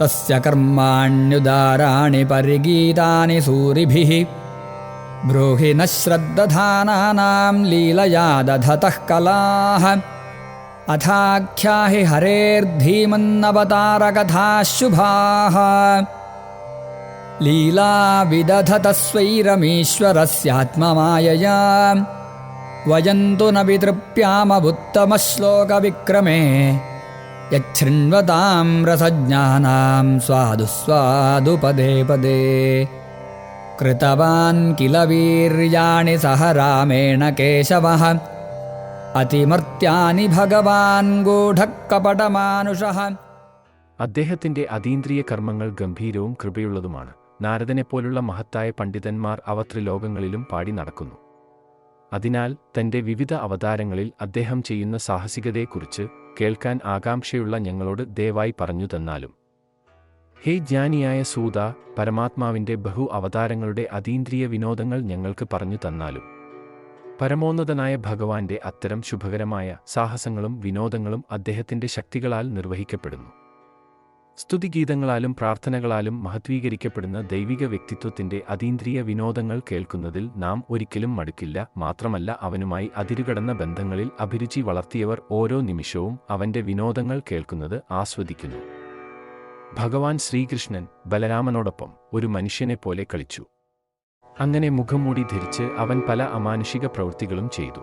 तस्य कर्माण्युदाराणि परिगीतानि सूरिभिः। ब्रूहि न श्रद्दधानानां लीलया दधतः कलाः। अथाख्याहि हरेर्धीमन्नवतारकथाः शुभाः लीला विदधतः स्वैरमीश्वरस्यात्ममायया वयन्तु न वितृप्यामवुत्तमश्लोकविक्रमे यच्छृण्वतां रसज्ञानां स्वादु स्वादु पदे पदे कृतवान् किल वीर्याणि सह रामेण केशवः അതിമർത്യാനി ഭഗവാൻ ഗൂഢക്കപടമാനുഷഃ അദ്ദേഹത്തിന്റെ അതീന്ദ്രിയ കർമ്മങ്ങൾ ഗംഭീരവും കൃപയുള്ളതുമാണ് നാരദനെപ്പോലുള്ള മഹത്തായ പണ്ഡിതന്മാർ അവ ത്രിലോകങ്ങളിലും പാടി നടക്കുന്നു അതിനാൽ തന്റെ വിവിധ അവതാരങ്ങളിൽ അദ്ദേഹം ചെയ്യുന്ന സാഹസികതയെക്കുറിച്ച് കേൾക്കാൻ ആകാംക്ഷയുള്ള ഞങ്ങളോട് ദയവായി പറഞ്ഞു തന്നാലും. ഹേ ജ്ഞാനിയായ സൂത പരമാത്മാവിന്റെ ബഹു അവതാരങ്ങളുടെ അതീന്ദ്രിയ വിനോദങ്ങൾ ഞങ്ങൾക്ക് പറഞ്ഞു തന്നാലും. പരമോന്നതനായ ഭഗവാന്റെ അത്തരം ശുഭകരമായ സാഹസങ്ങളും വിനോദങ്ങളും അദ്ദേഹത്തിന്റെ ശക്തികളാൽ നിർവഹിക്കപ്പെടുന്നു. സ്തുതിഗീതങ്ങളാലും പ്രാർത്ഥനകളാലും മഹത്വീകരിക്കപ്പെടുന്ന ദൈവിക വ്യക്തിത്വത്തിന്റെ അതീന്ദ്രിയ വിനോദങ്ങൾ കേൾക്കുന്നതിൽ നാം ഒരിക്കലും മടുക്കില്ല. മാത്രമല്ല അവനുമായി അതിരുകടന്ന ബന്ധങ്ങളിൽ അഭിരുചി വളർത്തിയവർ ഓരോ നിമിഷവും അവന്റെ വിനോദങ്ങൾ കേൾക്കുന്നത് ആസ്വദിക്കുന്നു. ഭഗവാൻ ശ്രീകൃഷ്ണൻ ബലരാമനോടൊപ്പം ഒരു മനുഷ്യനെപ്പോലെ കളിച്ചു. അങ്ങനെ മുഖംമൂടി ധരിച്ച് അവൻ പല അമാനുഷിക പ്രവൃത്തികളും ചെയ്തു.